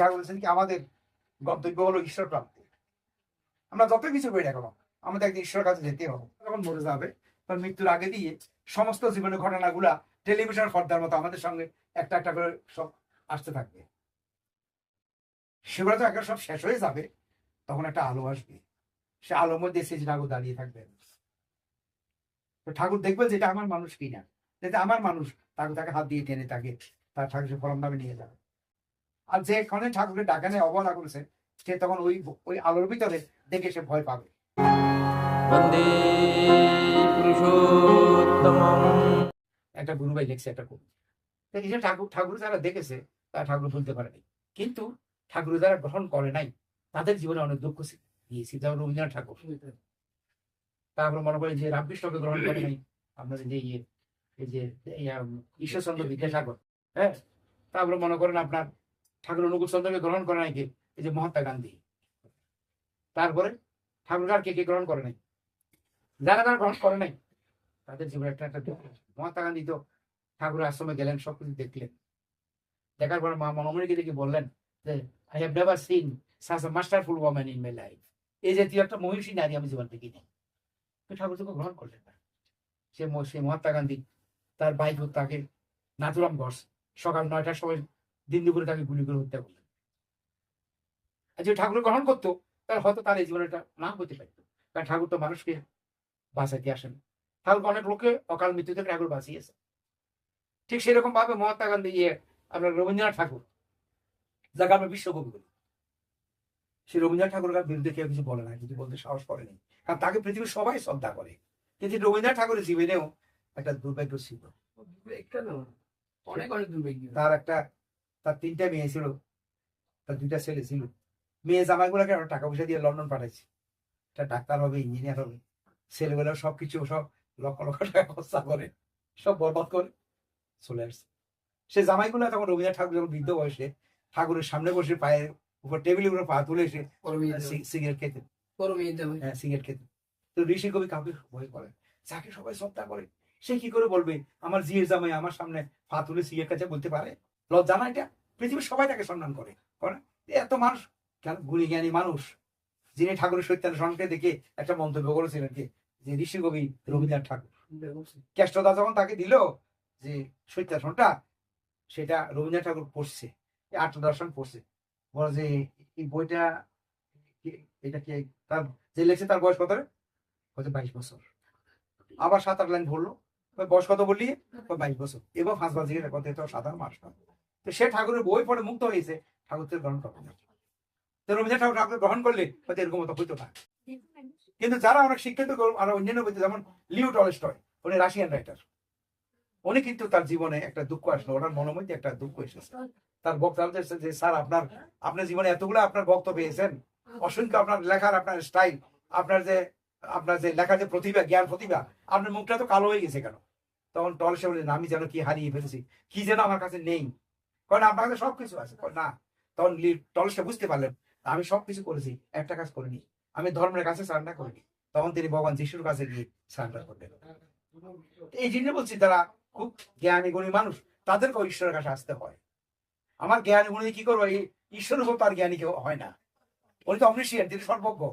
ঠাকুর বলছেন কি, আমাদের গন্তব্য হলো ঈশ্বর প্রাপ্তি। আমরা যত কিছু করি না কেন, আমাদের একদিন ঈশ্বরের কাছে যেতে হবে। যখন মরে যাবে। তখন মৃত্যুর আগে দিয়ে সমস্ত জীবনের ঘটনাগুলা টেলিভিশন পর্দার মতো আমাদের সঙ্গে একটা একটা করে সব আসতে থাকবে। সেগুলো তো একবার সব শেষ হয়ে যাবে, তখন একটা আলো আসবে। সে আলোর মধ্যে যে ঠাকুর দাঁড়িয়ে থাকবেন তো ঠাকুর দেখবেন যে এটা আমার মানুষ কিনা যেটা আমার মানুষ, তাকে তাকে হাত দিয়ে টেনে তাকে তার ঠাকুর সে ফলম দামে নিয়ে যাবে। আর যেখানে ঠাকুরের ডাকা নেয় অবহেলা করেছে সে তখন ওই ওই আলোর ভিতরে দেখে সে ভয় পাবে। একটা গুরু ভাই লিখছে একটা কবি। সে ঠাকুর ঠাকুর যারা দেখেছে তারা ঠাকুর ভুলতে পারেনি কিন্তু ঠাকুর যারা গ্রহণ করে নাই তাদের জীবনে অনেক দুঃখ দিয়েছি যেমন রবীন্দ্রনাথ ঠাকুর। তারপর মনে করেন যে রামকৃষ্ণকে গ্রহণ করে নাই আপনাদের যে ইয়ে যে ঈশ্বরচন্দ্র বিদ্যাসাগর হ্যাঁ? তারপরে মনে করেন আপনার ঠাকুর অনুকূল চন্দ্রকে গ্রহণ করে নাই কে? এই যে মহাত্মা গান্ধী। তারপরে ঠাকুর আর কে কে গ্রহণ করে নাই? যারা তারা গ্রহণ করে নাই, তাদের জীবনে একটা একটা দুঃখ মহাত্মা গান্ধী তো ঠাকুর আশ্রমে গেলেন, সবকিছু দেখলেন। দেখার পর মা মনোমণিকে দেখে বললেন যে I have never seen such masterful women in my life এই জাতীয় একটা মহিষী নারী, আমি জীবন দেখিনি। তো ঠাকুর তোকে গ্রহণ করলেন না। সে মহাত্মা গান্ধী তার বাইক তাকে নাথুরাম ঘোষ সকাল নয়টার সময় দিন দুপুরে তাকে গুলি করে হত্যা করলেন আর যে ঠাকুর গ্রহণ করতো তার হয়তো তার এই জীবনটা না হতে পারতো। কারণ ঠাকুর তো মানুষকে বাঁচাইতে আসেন ঠাকুর অনেক লোকে অকাল মৃত্যু থেকে ঠাকুর বাঁচিয়েছে। ঠিক সেরকম ভাবে মহাত্মা গান্ধী ইয়ে আপনার রবীন্দ্রনাথ ঠাকুর যাকে আমরা বিশ্বকবি বলি সে রবীন্দ্রনাথ ঠাকুরের বিরুদ্ধে কেউ কিছু বলে না কিছু বলতে সাহস করেনি। কারণ তাকে পৃথিবীর সবাই শ্রদ্ধা করে। কিন্তু রবীন্দ্রনাথ ঠাকুরের জীবনেও একটা দুর্ভাগ্য ছিল অনেক অনেক দুর্ভাগ্য। তার একটা তার তিনটা মেয়ে ছিল। তার দুইটা ছেলে ছিল। মেয়ে জামাইগুলোকে টাকা পয়সা দিয়ে লন্ডন পাঠাইছি। একটা ডাক্তার হবে ইঞ্জিনিয়ার হবে। ছেলেগুলো সবকিছু সব লক্ষ লক্ষ টাকা খরচা করে সব বরবাদ করে চলে আসছে। সে জামাইগুলো তখন রবীন্দ্রনাথ ঠাকুর যখন বৃদ্ধ বয়সে ঠাকুরের সামনে বসে পায়ের উপর টেবিলের উপর পা তুলে এসে সি- সিগারেট খেতেন হ্যাঁ সিগারেট খেতেন তো ঋষি কবি কাউকে ভয় করে? যাকে সবাই শ্রদ্ধা করে সে কি করে বলবে? আমার জিয়ের জামাই আমার সামনে পা তুলে সিগারেট কাছে বলতে পারে? লজ্জা না এটা। পৃথিবীর সবাই তাকে সম্মান করে এত মানুষ গুণী জ্ঞানী মানুষ, যিনি ঠাকুরের সত্যান সঙ্গে দেখে একটা মন্তব্য করেছিলেন কি যে ঋষি কবি রবীন্দ্রনাথ ঠাকুর। কেষ্টদা যখন তাকে দিল যে সত্যাসনটা সেটা রবীন্দ্রনাথ ঠাকুর পড়ছে আত্মদর্শন পড়ছে। বলে যে, এই বইটা এটা কি তার, যে লেখছে তার বয়স কত হয়তো বাইশ বছর। আবার সাত আট লাইন কই বয়স কত বললি? বাইশ বছর। এবার পাঁচ বাজে কত সাধারণ মানুষ তো সে ঠাকুরের বই পড়ে মুক্ত হয়েছে ঠাকুর তো গ্রহণ করবে না তো রবীন্দ্রনাথ ঠাকুর ঠাকুর গ্রহণ করলে হয়তো এরকম মতো হইতো না। কিন্তু যারা অনেক শিক্ষিত আর অন্যান্য বইতে যেমন টলস্টয়, উনি রাশিয়ান রাইটার। উনি কিন্তু তার জীবনে একটা দুঃখ আসলো, ওনার মনের একটা দুঃখ এসেছে। তার বক্তা বলতেছে যে, স্যার, আপনার আপনার জীবনে এতগুলো আপনার বক্ত পেয়েছেন। অসংখ্য আপনার লেখার, আপনার স্টাইল, আপনার যে আপনার যে লেখার যে প্রতিভা, জ্ঞান প্রতিভা, আপনার মুখটা তো কালো হয়ে গেছে কেন? তখন টলসে বললেন, আমি যেন কি হারিয়ে ফেলেছি? কি যেন আমার কাছে নেই? কারণ আপনার কাছে সবকিছু আছে। না। তখন টলসে বুঝতে পারলেন, আমি সবকিছু করেছি, একটা কাজ করিনি। আমি ধর্মের কাছে সারেন্ডার করিনি। তখন তিনি ভগবান যিশুর কাছে গিয়ে সারেন্ডার করলেন। এই জন্য বলছি তারা খুব জ্ঞানী, গুণী মানুষ, তাদেরকেও ঈশ্বরের কাছে আসতে হয়। আমার জ্ঞানী, গুণী কি করব? ঈশ্বরের উপর তার জ্ঞানী কেউ হয় না। উনি তো অমৃষিয়ান তিনি সর্বজ্ঞ।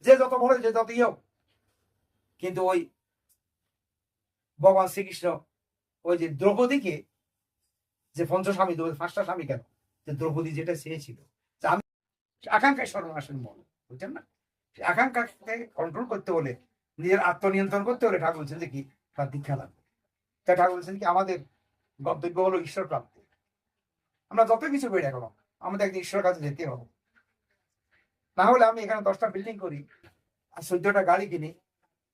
যে যত বড়, যে যত ইয়ে হোক। কিন্তু ওই ভগবান শ্রীকৃষ্ণ, ওই যে দ্রৌপদীকে যে পঞ্চস্বামী পাঁচটা স্বামী কেন? যে দ্রৌপদী যেটা চেয়েছিল। আমি আকাঙ্ক্ষায় আসেন মন, বুঝছেন না? আকাঙ্ক্ষাকে কন্ট্রোল করতে হলে, নিজের আত্মনিয়ন্ত্রণ করতে হলে ঠাকুর বলছেন যে কি, তার দীক্ষা লাগবে। তা ঠাকুর বলছেন কি, আমাদের গন্তব্য হলো ঈশ্বর প্রাপ্তি। আমরা যত কিছু করি না কেন, আমাদের একদিন ঈশ্বরের কাছে যেতে হবে। না হলে আমি এখানে দশটা বিল্ডিং করি, আর চোদ্দটা গাড়ি কিনি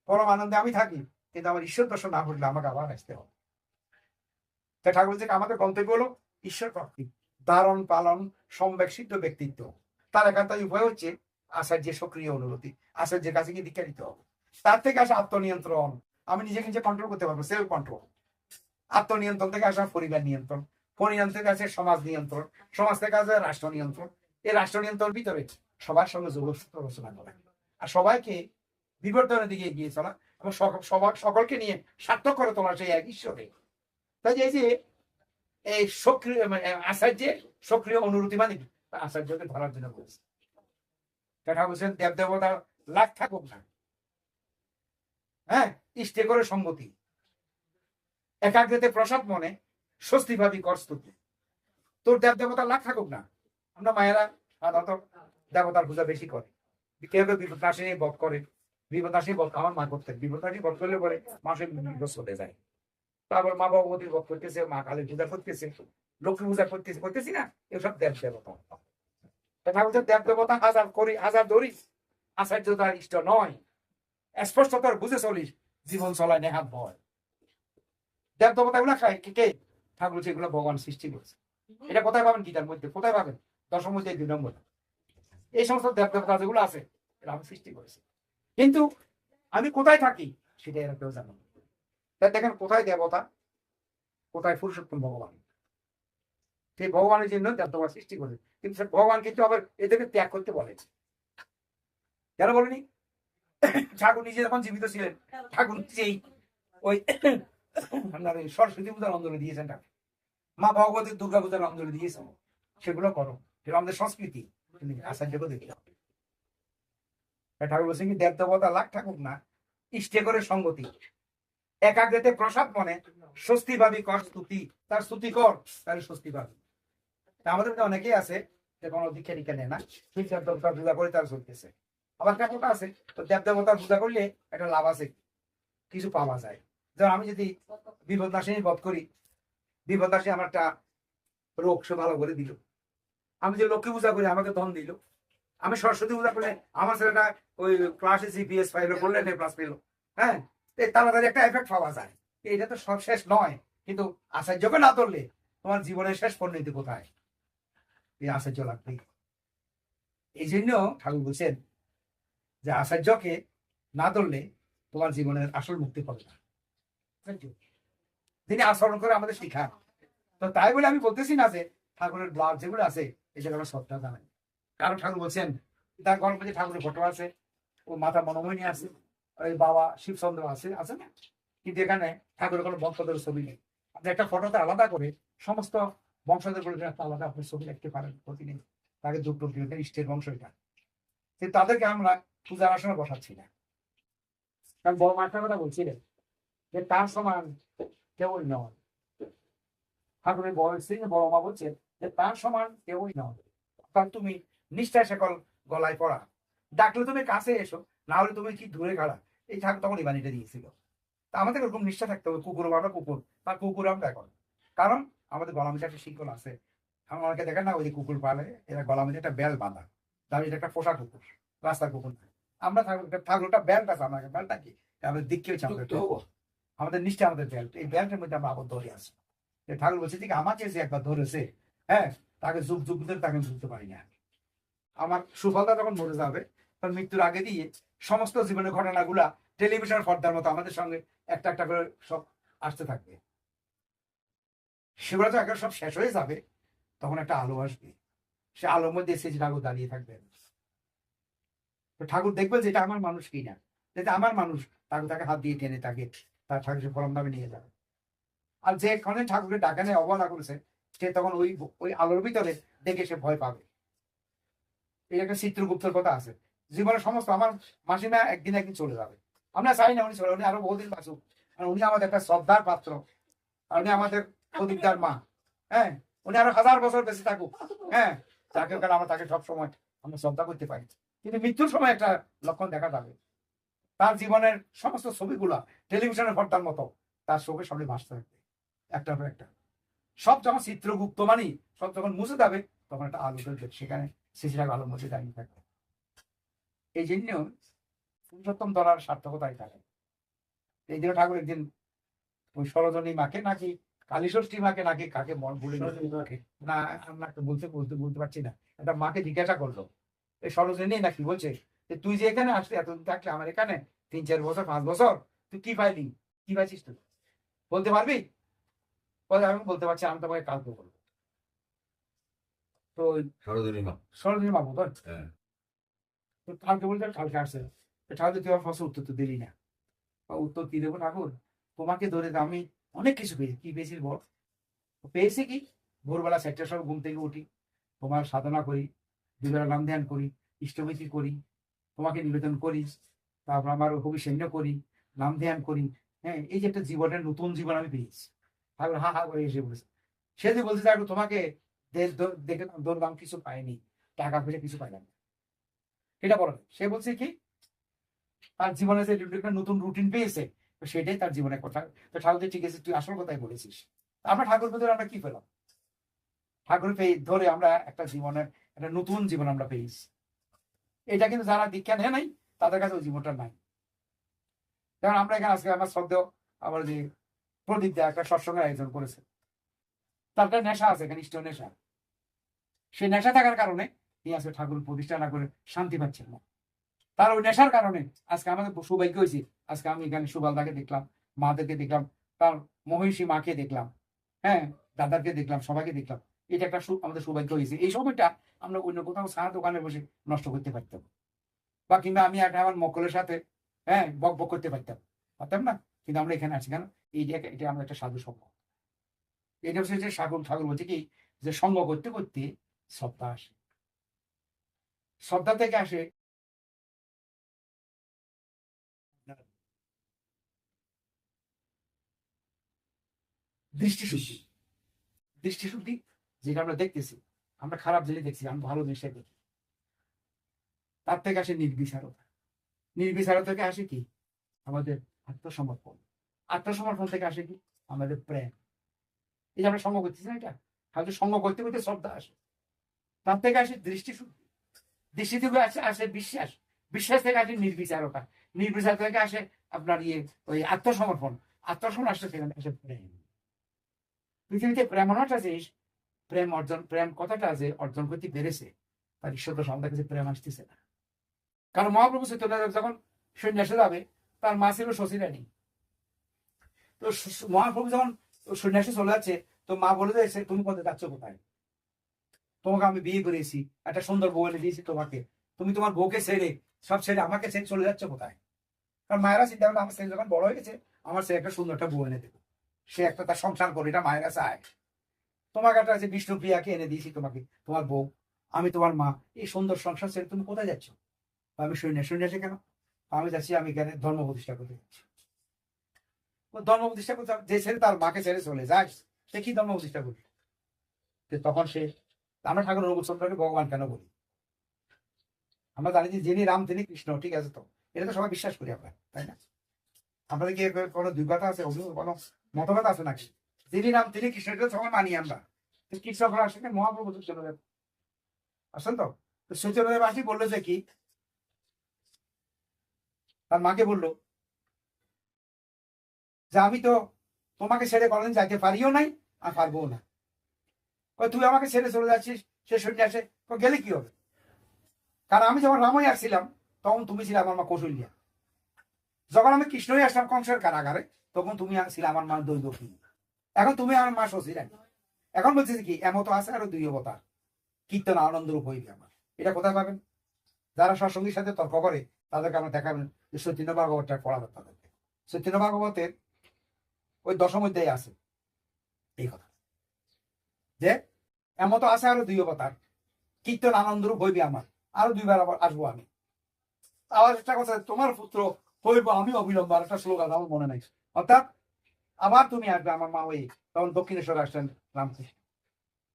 পরম আনন্দে আমি থাকি, কিন্তু আমার ঈশ্বর দর্শন না ঘটলে আমাকে আবার আসতে হবে। তাই ঠাকুর বলছেন আমাদের গন্তব্য হলো ঈশ্বর প্রাপ্তি ধারণ, পালন, সম্বেক, সিদ্ধ ব্যক্তিত্ব। তার একান্ত উপায় হচ্ছে আচার্যের সক্রিয় অনুভূতি, আচার্যের কাছে গিয়ে দীক্ষা দিতে হবে। তার থেকে আসে আত্মনিয়ন্ত্রণ, আমি নিজেকে নিজে কন্ট্রোল করতে পারব সেলফ কন্ট্রোল আত্মনিয়ন্ত্রণ থেকে আসে পরিবার নিয়ন্ত্রণ পরিবার থেকে আসে সমাজ নিয়ন্ত্রণ, সমাজ থেকে আসে রাষ্ট্র নিয়ন্ত্রণ। এই রাষ্ট্র নিয়ন্ত্রণ ভিতরে সবার সঙ্গে যোগাযোগ রচনা করা। আর সবাইকে বিবর্তনের দিকে এগিয়ে চলা এবং সকলকে নিয়ে সার্থক করে তোলা সেই এক ঈশ্বরে তাই এই যে এই সক্রিয় মানে আচার্যের সক্রিয় অনুরূতি মানে? আচার্যকে ধরার জন্য বলছে। ঠাকুর বলছেন দেব দেবতা লাখ থাকুক না। হ্যাঁ ইষ্টে করে সঙ্গতি একাগ্রতে প্রসাদ মনে, স্বস্তি ভাবি করস্তুতি তোর দেব দেবতা লাখ থাকুক না। আমরা মায়েরা সাধারণত দেবতার পূজা বেশি করে। কেউ কেউ বিপদনাশিনী বধ করে। বধ মা করতেন বধ করলে পরে চলে যায়। তারপর মা ভগবতীর বধ করতেছে, মা কালীর পূজা করতেছে, লক্ষ্মী পূজা করতেছে, করতেছি না, এসব দেব দেবতা। ঠাকুর দেব দেবতা হাজার করি হাজার আচার্য তার ইষ্ট নয় বুঝে চলিস, জীবন চলায় নেহাত ভয়। দেব দেবতা গুলা খায় কে কে? ঠাকুর এগুলো ভগবান সৃষ্টি করেছে। এটা কোথায় পাবেন গীতার মধ্যে? কোথায় পাবেন? দশম মধ্যে দুই নম্বর। এই সমস্ত দেব দেবতা যেগুলো আছে, এরা সৃষ্টি করেছি। কিন্তু আমি কোথায় থাকি সেটা এরা কেউ জানে না। দেখেন কোথায় দেবতা, কোথায় পুরুষোত্তম ভগবান? সেই ভগবানের জন্য দেবতা সৃষ্টি করে কিন্তু ভগবান কিন্তু আবার এদেরকে ত্যাগ করতে বলে কেন বলেনি? ঠাকুর নিজে যখন জীবিত ছিলেন, ঠাকুর নিজেই ওই সরস্বতী পূজার অঞ্জলি দিয়েছেন ঠাকুর। মা ভগবতীর দুর্গা পূজার অঞ্জলি দিয়েছেন। সেগুলো করো। সেগুলো আমাদের সংস্কৃতি। আচার্যকে দেখি ঠাকুর বলছেন কি দেব দেবতা লাখ ঠাকুর না, ইষ্টে করে সঙ্গতি। একাগ্রতে প্রসাদ মনে, স্বস্তি ভাবি কর স্তুতি, তার স্তুতি কর, তার স্বস্তি পাবি আমাদের মধ্যে অনেকেই আছে, যে কোনো দীক্ষা দীক্ষা নেয় না, ঠিক দেব দেবতার পূজা করে, তার চলতেছে। আবার কাকুটা আছে, তো দেব দেবতার পূজা করলে একটা লাভ আছে, কিছু পাওয়া যায়। যেমন আমি যদি বিপদনাশিনী বধ করি বিপদনাশিনী আমার একটা রোগ সে ভালো করে দিল। আমি যে লক্ষ্মী পূজা করি, আমাকে ধন দিল। আমি সরস্বতী পূজা করলে আমার ছেলেটা ওই ক্লাসে ফাইভে পড়লে এ প্লাস পেল। হ্যাঁ? তাড়াতাড়ি একটা এফেক্ট পাওয়া যায়। এটা তো সব শেষ নয়, কিন্তু আচার্যকে না ধরলে তোমার জীবনের শেষ পরিণতি কোথায়? এই আচার্য লাগবেই। এই জন্য ঠাকুর বলছেন যে আচার্যকে না ধরলে তোমার জীবনের আসল মুক্তি পাবে না। তিনি আচরণ করে আমাদের শিখান। তো তাই বলে আমি বলতেছি না যে ঠাকুরের ব্লাড যেগুলো আছে এই যেগুলো শ্রদ্ধা জানাই কারণ ঠাকুর বলছেন তার গণপতি ঠাকুরের ফটো আছে, ও মাতা মনোময়ী আছে ওই বাবা শিবচন্দ্র আছে আছে না? কিন্তু এখানে ঠাকুরের কোনো বংশধর ছবি নেই। আপনি একটা ফটোতে আলাদা করে সমস্ত বংশধরগুলো একটা আলাদা আপনি ছবি রাখতে পারেন ক্ষতি নেই তাকে টুক দিয়ে ইষ্টের বংশ এটা। তাদেরকে আমরা পূজার আসনে বসাচ্ছি না। কারণ বড় মাঠটার কথা বলছিলেন যে তার সমান কেউই নয়। ঠাকুরের স্ত্রী বড় মা বলছে যে তার সমান কেউই নয়। কারণ তুমি নিষ্ঠায় সকল গলায় পড়া। ডাকলে তুমি কাছে এসো না হলে তুমি কি দূরে গাড়া এই ঠাকুর তখন এই বাণীটা দিয়েছিল। তা আমাদের এরকম নিষ্ঠা থাকতে হবে কুকুর আমরা কুকুর তার কুকুর আমরা এখন। কারণ আমাদের গলা মিশে একটা শিকল আছে। আমার অনেকে দেখেন না ওই কুকুর পালে এরা গলা মিশে একটা বেল বাঁধা। এটা একটা পোষা কুকুর রাস্তার কুকুর আমরা ঠাকুর ঠাকুরটা বেল্ট আছে আমার বেলটা কি? আমাদের দিককে হচ্ছে আমাদের আমাদের নিশ্চয় আমাদের বেল্ট। এই বেল্টের মধ্যে আমরা হয়ে আছি। যে ঠাকুর বলছে যে আমার চেয়ে যে একবার ধরেছে হ্যাঁ তাকে যুগ যুগ ধরে তাকে ধরতে পারি না। আমার সুফলটা যখন মরে যাবে, তার মৃত্যুর আগে দিয়ে সমস্ত জীবনের ঘটনাগুলা টেলিভিশন পর্দার মতো আমাদের সঙ্গে একটা একটা করে সব আসতে থাকবে। সেগুলো তো একবার সব শেষ হয়ে যাবে, তখন একটা আলো আসবে। সে আলোর মধ্যে যে ঠাকুর দাঁড়িয়ে থাকবেন। তো ঠাকুর দেখবে যে এটা আমার মানুষ কি না যেটা আমার মানুষ, ঠাকুর তাকে হাত দিয়ে টেনে তাকে, তার ঠাকুর সে ফলম দামে নিয়ে যাবে। আর যে এখানে ঠাকুরের ডাকানে অবহেলা করেছে, সে তখন ওই ওই আলোর ভিতরে দেখে সে ভয় পাবে। এই একটা চিত্রগুপ্তর কথা আছে। জীবনের সমস্ত আমার মাসিমা একদিন একদিন চলে যাবে। আমরা চাই না উনি চলে উনি আরও বহুদিন বাঁচুক। আর উনি আমাদের একটা শ্রদ্ধার পাত্র। আর উনি আমাদের প্রদীপদার মা। হ্যাঁ উনি আরও হাজার বছর বেঁচে থাকুক। হ্যাঁ যাকে কারণে আমরা তাকে সবসময় আমরা শ্রদ্ধা করতে পারি। কিন্তু মৃত্যুর সময় একটা লক্ষণ দেখা যাবে। তার জীবনের সমস্ত ছবিগুলা টেলিভিশনের পর্দার মতো তার চোখের সামনে ভাসতে থাকবে। একটার পর একটা। সব যখন চিত্রগুপ্ত মানি সব যখন মুছে যাবে, তখন একটা আলো সেখানে শিশিরাগ আলো মুছে দাঁড়িয়ে থাকবে এই জন্য পুরুষোত্তম ধরার সার্থকতাই থাকে এই জন্য ঠাকুর একদিন ওই সরজনী মাকে নাকি কালীষষ্ঠী মাকে নাকি কাকে মন ভুলে না আমরা একটা বলতে বলতে বলতে পারছি না। একটা মাকে জিজ্ঞাসা করল এই সরজনী নাকি বলছে যে তুই যে এখানে আসলি এতদিন থাকলে আমার এখানে তিন চার বছর পাঁচ বছর তুই কি পাইলি? কি পাইছিস তুই? বলতে পারবি? বলে আমি বলতে পারছি আমি তোমাকে কালকে বলব তো ওই সরোজিনী মা সরজনী তো হ্যাঁ। তো কালকে বলতে কালকে আসছে। ঠাকুর তুই আমার ফসল উত্তর তো দিলি না। বা উত্তর কি দেবো ঠাকুর তোমাকে ধরে আমি অনেক কিছু পেয়েছি। কি পেয়েছিস বল? পেয়েছি কি? ভোরবেলা চারটার সময় ঘুম থেকে উঠি তোমার সাধনা করি দুবেলা নাম ধ্যান করি ইষ্টমিতি করি তোমাকে নিবেদন করি তারপর আমার অভিষেন্য করি নাম ধ্যান করি। হ্যাঁ এই যে একটা জীবনের নতুন জীবন আমি পেয়েছি। তারপর হা হা করে এসে বলেছে সে যে বলছে দেখো তোমাকে দে- দ- দেখে ধরলাম কিছু পাইনি টাকা পয়সা কিছু পাইলাম না। এটা বলে না। সে বলছে কি, তার জীবনে যে একটা নতুন রুটিন পেয়েছে, তো সেটাই তার জীবনের কথা। তো ঠাকুর ঠিক আছে, তুই আসল কথাই বলেছিস। আমরা ঠাকুর ধরে আমরা কি পেলাম? ঠাকুর পেয়ে ধরে আমরা একটা জীবনের, একটা নতুন জীবন আমরা পেয়েছি। এটা কিন্তু যারা দীক্ষা নেয় নাই, তাদের কাছে ওই জীবনটা নাই। যেমন আমরা এখানে আজকে আমার শ্রদ্ধেয়, আমার যে প্রদীপ দা একটা সৎসঙ্গের আয়োজন করেছে। তার একটা নেশা আছে এখানে ইষ্ট নেশা। সেই নেশা থাকার কারণে আজকে ঠাকুর প্রতিষ্ঠা না করে শান্তি পাচ্ছেন না। তার ওই নেশার কারণে আজকে আমাদের সৌভাগ্য হয়েছে। আজকে আমি এখানে সুবালদাকে দেখলাম, মাদেরকে দেখলাম, তার মহিষী মাকে দেখলাম হ্যাঁ দাদাকে দেখলাম, সবাইকে দেখলাম। এটা একটা আমাদের সৌভাগ্য হয়েছে। এই সময়টা আমরা অন্য কোথাও চা দোকানে বসে নষ্ট করতে পারতাম বা কিংবা আমি একটা আমার মকলের সাথে হ্যাঁ বক বক করতে পারতাম। পারতাম না? কিন্তু আমরা এখানে আছি কেন? এই এটা আমরা একটা সাধু সঙ্গ এটা হচ্ছে যে সাগর ঠাকুর বলছে কি? যে সঙ্গ করতে করতে শ্রদ্ধা আসে। শ্রদ্ধা থেকে আসে। যেটা আমরা দেখতেছি, আমরা খারাপ জিনিস দেখছি ভালো জিনিসটা দেখি তার থেকে আসে নির্বিচারতা। নির্বিচারতা থেকে আসে কি? আমাদের আত্মসমর্পণ। আত্মসমর্পণ থেকে আসে কি? আমাদের প্রেম। এই যে আমরা সঙ্গ করতেছি না এটা? হয়তো সঙ্গ করতে করতে শ্রদ্ধা আসে। তার থেকে আসে দৃষ্টিশুদ্ধি দৃষ্টি থেকে আসে আসে বিশ্বাস। বিশ্বাস থেকে আসে নির্বিচারতা। নির্বিচার থেকে আসে আপনার ইয়ে ওই আত্মসমর্পণ। আত্মসমর্পণ আসে সেখানে, আসে প্রেম। পৃথিবীতে প্রেম অনাটা যে প্রেম অর্জন, প্রেম কথাটা যে অর্জন করতে পেরেছে তার ঈশ্বর তো আমাদের কাছে প্রেম আসতেছে না। কারণ মহাপ্রভু চৈতন্য যখন সন্ন্যাসে যাবে তার মা ছিল শশীরানী। তো স- স- মহাপ্রভু যখন সন্ন্যাসে চলে যাচ্ছে, তো মা বলে দিয়েছে, তুমি কোথায় যাচ্ছ কোথায়? তোমাকে আমি বিয়ে করেছি, একটা সুন্দর বউ এনে দিয়েছি তোমাকে। তুমি তোমার বউকে ছেড়ে, সব ছেড়ে আমাকে ছেড়ে চলে যাচ্ছ কোথায়? কারণ মায়েরা চিন্তা করল আমার ছেলে যখন বড় হয়ে গেছে, আমার সে একটা সুন্দর একটা বউ এনে দেবে। সে একটা তার সংসার করে এটা মায়ের আয়। তোমাকে একটা আছে বিষ্ণুপ্রিয়াকে এনে দিয়েছি তোমাকে, তোমার বউ। আমি তোমার মা। এই সুন্দর সংসার ছেড়ে তুমি কোথায় যাচ্ছ? আমি শুনি শুনি না কেন? আমি যাচ্ছি, আমি এখানে ধর্ম প্রতিষ্ঠা করতে যাচ্ছি। ধর্ম প্রতিষ্ঠা করতে যে ছেলে তার মাকে ছেড়ে চলে যায়, সে কি ধর্ম প্রতিষ্ঠা করবে? তখন সে আমরা ঠাকুর অনুকূল চন্দ্রকে ভগবান কেন বলি? আমরা জানি যে যিনি রাম, তিনি কৃষ্ণ, ঠিক আছে তো? এটা তো সবাই বিশ্বাস করি আমরা, তাই না? আমাদের কি কোনো দুর্গতা আছে কোনো মতভেদ আছে নাকি? যিনি রাম, তিনি কৃষ্ণ, এটা সবাই মানি আমরা। কৃষ্ণ করে আসেন মহাপ্রভু চৈতন্যদেব আসেন তো? চৈতন্যদেব আসি বলল যে কি? তার মাকে বলল যে আমি তো তোমাকে ছেড়ে কোনদিন যাইতে পারিও নাই আর পারব না। তুই আমাকে ছেড়ে চলে যাচ্ছিস, সে সন্ন্যাসে গেলে কি হবে? কারণ আমি যখন রামই আসছিলাম, তখন তুমি ছিলে আমার মা কৌশল্যা। যখন আমি কৃষ্ণই আসলাম কংসের কারাগারে, তখন তুমি ছিলে আমার মা দৈবকী। এখন তুমি আমার মা শশী এখন বলছি কি, এমতো আছে আরও দুই অবতার। কীর্তন আনন্দ রূপ হইবে আমার। এটা কোথায় পাবেন? যারা সৎসঙ্গীর সাথে তর্ক করে, তাদেরকে আমরা দেখাবেন যে সত্যেন্দ্র ভাগবতটা পড়াবেন তাদেরকে। সত্যেন্দ্র ভাগবতের ওই দশম অধ্যায়ে আছে এই কথা। যে এমতো আছে আরও দুই অবতার। কীর্তন আনন্দ রূপ হইবে আমার। আরও দুইবার আবার আসব আমি। আবার একটা কথা, তোমার পুত্র হইব আমি অবিলম্ব। আর একটা স্লোগান আমার মনে নাই। অর্থাৎ আবার তুমি আসবে আমার মা ওই তখন দক্ষিণেশ্বর আসলেন রামকৃষ্ণ।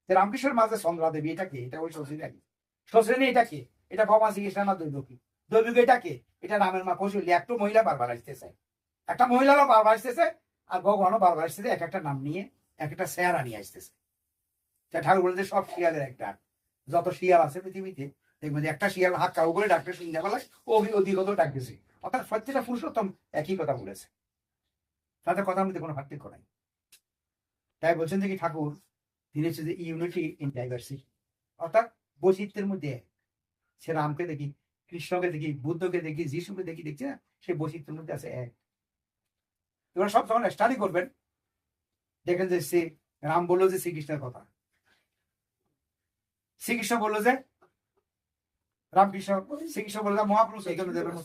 রামকৃষ্ণের মাঝে চন্দ্রা দেবী, এটা কে? এটা ওই শশীরানী শশীরানী এটা কে? এটা ভগবান শ্রীকৃষ্ণ না দৈবকী? দৈবকী এটা কে? এটা রামের মা কৌশলী। একটা মহিলা বারবার আসতেছে। একটা মহিলারও বারবার আসতেছে, আর ভগবানও বারবার আসতেছে। এক একটা নাম নিয়ে, এক একটা চেহারা নিয়ে আসতেছে। ঠাকুর বলেছে, সব শিয়ালের একটা। যত শিয়াল আছে পৃথিবীতে, দেখবেন একটা শিয়াল হাত কাউ করে ডাকতে সন্ধ্যাবেলায় ও অধিগত ডাকতেছে অর্থাৎ প্রত্যেকটা পুরুষোত্তম একই কথা বলেছে। তাদের কথার মধ্যে কোনো পার্থক্য নাই। তাই বলছেন কি ঠাকুর, তিনি হচ্ছে যে ইউনিটি ইন ডাইভার্সিটি অর্থাৎ বৈচিত্র্যের মধ্যে এক। সে রামকে দেখি, কৃষ্ণকে দেখি, বুদ্ধকে দেখি, যিশুকে দেখি, দেখছি না? সেই বৈচিত্র্যের মধ্যে আছে এক। এবার সব যখন স্টাডি করবেন। দেখেন যে সে রাম বলল যে শ্রীকৃষ্ণের কথা। শ্রীকৃষ্ণ বলল যে ঢুকে যাবেন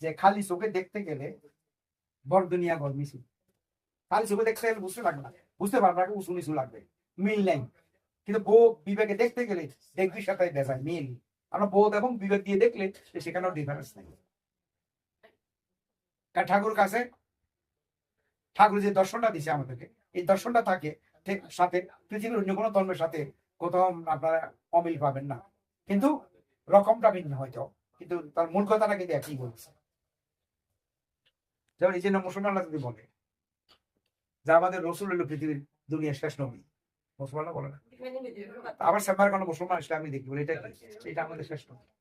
যে, খালি চোখে দেখতে গেলে বড় দুনিয়া ঘর মিশু। খালি চোখে দেখতে গেলে বুঝতে লাগবে না। বুঝতে পারবে না উঁচু নিচু লাগবে। মিল নাই। কিন্তু বোধ বিবেকে দেখতে গেলে দেখবি সাথে বেজায় মিল। আমরা বোধ এবং বিবেক দিয়ে দেখলে সেখানেও ডিফারেন্স নেই। কারণ ঠাকুর কাছে, ঠাকুর যে দর্শনটা দিছে আমাদেরকে, এই দর্শনটা থাকে সাথে পৃথিবীর অন্য কোনো ধর্মের সাথে কোথাও আপনারা অমিল পাবেন না। কিন্তু রকমটা ভিন্ন হয়তো, কিন্তু তার মূল কথাটা কিন্তু একই বলছে। যেমন এই জন্য মুসলমানরা যদি বলে যে আমাদের রসুল হলো পৃথিবীর দুনিয়ার শেষ নবী, মুসলমানরা বলে না। আবার সেবার কোনো মুসলমান আসলে আমি দেখি বলি এটা এটা আমাদের নবী